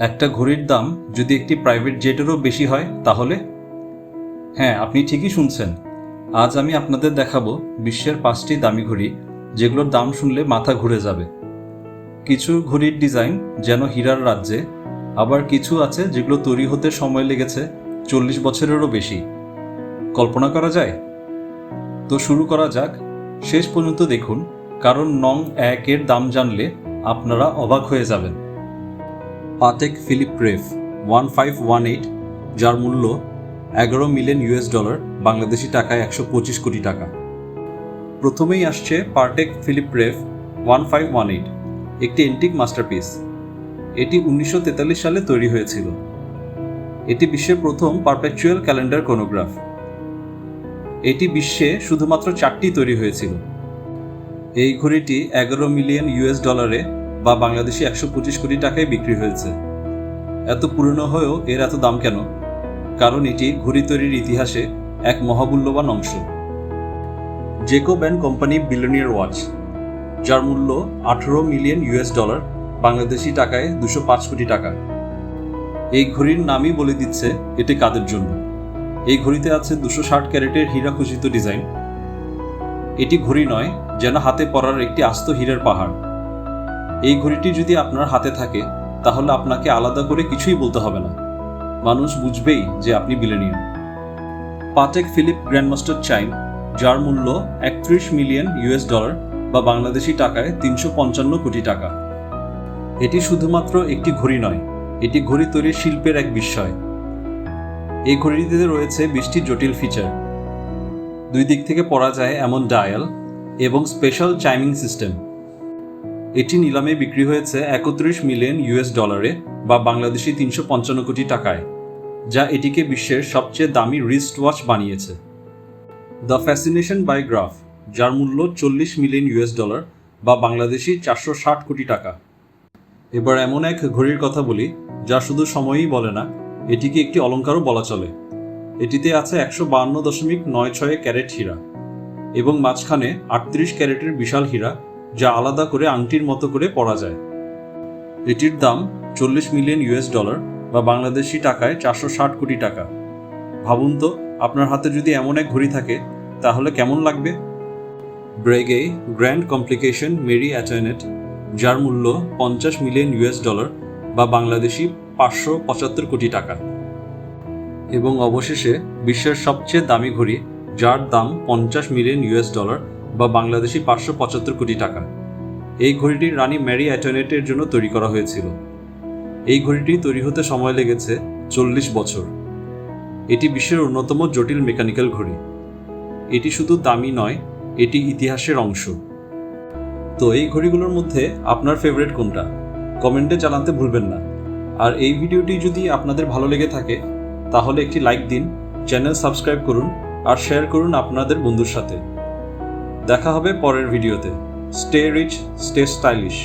একটা ঘড়ির দাম যদি একটি প্রাইভেট জেটেরও বেশি হয়, তাহলে? হ্যাঁ আপনি ঠিকই শুনছেন। আজ আমি আপনাদের দেখাবো বিশ্বের পাঁচটি দামি ঘড়ি, যেগুলোর দাম শুনলে মাথা ঘুরে যাবে। কিছু ঘড়ির ডিজাইন যেন হীরার রাজ্যে, আবার কিছু আছে যেগুলো তৈরি হতে সময় লেগেছে চল্লিশ বছরেরও বেশি। কল্পনা করা যায়? তো শুরু করা যাক। শেষ পর্যন্ত দেখুন, কারণ নং একের দাম জানলে আপনারা অবাক হয়ে যাবেন। Patek Philippe ref one five one eight যার মূল্য এগারো মিলিয়ন ইউএস ডলার, বাংলাদেশি টাকায় একশো পঁচিশ কোটি টাকা। প্রথমেই আসছে Patek Philippe ref one five one eight একটি এন্টিক মাস্টারপিস। এটি উনিশশো তেতাল্লিশ সালে তৈরি হয়েছিল। এটি বিশ্বের প্রথম পারপেচুয়াল ক্যালেন্ডার কোনোগ্রাফ। এটি বিশ্বে শুধুমাত্র চারটি তৈরি হয়েছিল। এই ঘড়িটি এগারো মিলিয়ন ইউএস ডলারে বা বাংলাদেশি একশো পঁচিশ কোটি টাকায় বিক্রি হয়েছে। এত পুরনো হয়েও এর এত দাম কেন? কারণ এটি ঘড়ি তৈরির ইতিহাসে এক মহামূল্যবান অংশ। জেকো ব্যান্ড কোম্পানি বিলিয়নিয়ার ওয়াচ, যার মূল্য আঠারো মিলিয়ন ইউএস ডলার, বাংলাদেশি টাকায় দুশো পাঁচ কোটি টাকা। এই ঘড়ির নামই বলে দিচ্ছে এটি কাদের জন্য। এই ঘড়িতে আছে দুশো ষাট ক্যারেটের হীরা খচিত ডিজাইন। এটি ঘড়ি নয়, যেন হাতে পরার একটি আস্ত হীরের পাহাড়। এই ঘড়িটি যদি আপনার হাতে থাকে, তাহলে আপনাকে আলাদা করে কিছুই বলতে হবে না। মানুষ বুঝবেই যে আপনি বিলেনিয়ার পাটেক ফিলিপ গ্র্যান্ডমাস্টার চাইন, যার মূল্য একত্রিশ মিলিয়ন ইউএস ডলার বা বাংলাদেশি টাকায় তিনশো পঞ্চান্ন কোটি টাকা। এটি শুধুমাত্র একটি ঘড়ি নয়, এটি ঘড়ি তৈরির শিল্পের এক বিস্ময়। এই ঘড়িটিতে রয়েছে বিশটি জটিল ফিচার দুই দিক থেকে পড়া যায় এমন ডায়াল এবং স্পেশাল চাইমিং সিস্টেম এটি নিলামে বিক্রি হয়েছে একত্রিশ মিলিয়ন ইউএস ডলারে বা বাংলাদেশি তিনশো পঞ্চান্ন কোটি টাকায়, যা এটিকে বিশ্বের সবচেয়ে দামি রিস্ট ওয়াচ বানিয়েছে। দ্য ফ্যাসিনেশন বাই গ্রাফ যার মূল্য চল্লিশ মিলিয়ন ইউএস ডলার বা বাংলাদেশি চারশো ষাট কোটি টাকা। এবার এমন এক ঘড়ির কথা বলি, যা শুধু সময়ই বলে না, এটিকে একটি অলঙ্কারও বলা চলে। এটিতে আছে একশো বাহান্ন দশমিক নয় ছয় ক্যারেট হীরা এবং মাঝখানে আটত্রিশ ক্যারেটের বিশাল হীরা যা আলাদা করে আংটির মতো করে পরা যায়। এটির দাম চল্লিশ মিলিয়ন ইউএস ডলার বা বাংলাদেশি টাকায় চারশো ষাট কোটি টাকা। ভাবুন তো, আপনার হাতে যদি এমন এক ঘড়ি থাকে, তাহলে কেমন লাগবে? Breguet grand complication Marie Antoinette যার মূল্য পঞ্চাশ মিলিয়ন ইউএস ডলার বা বাংলাদেশি পাঁচশো পঁচাত্তর কোটি টাকা। এবং অবশেষে বিশ্বের সবচেয়ে দামি ঘড়ি, যার দাম পঞ্চাশ মিলিয়ন ইউএস ডলার বা বাংলাদেশি পাঁচশো পঁচাত্তর কোটি টাকা। এই ঘড়িটি রানী ম্যারি অ্যাটনেটের জন্য তৈরি করা হয়েছিল। এই ঘড়িটি তৈরি হতে সময় লেগেছে চল্লিশ বছর। এটি বিশ্বের অন্যতম জটিল মেকানিক্যাল ঘড়ি। এটি শুধু দামি নয়, এটি ইতিহাসের অংশ। তো এই ঘড়িগুলোর মধ্যে আপনার ফেভারিট কোনটা? কমেন্টে জানাতে ভুলবেন না। আর এই ভিডিওটি যদি আপনাদের ভালো লেগে থাকে, তাহলে একটি লাইক দিন, চ্যানেল সাবস্ক্রাইব করুন, আর শেয়ার করুন আপনাদের বন্ধুর সাথে। দেখা হবে পরের ভিডিওতে। Stay rich stay stylish.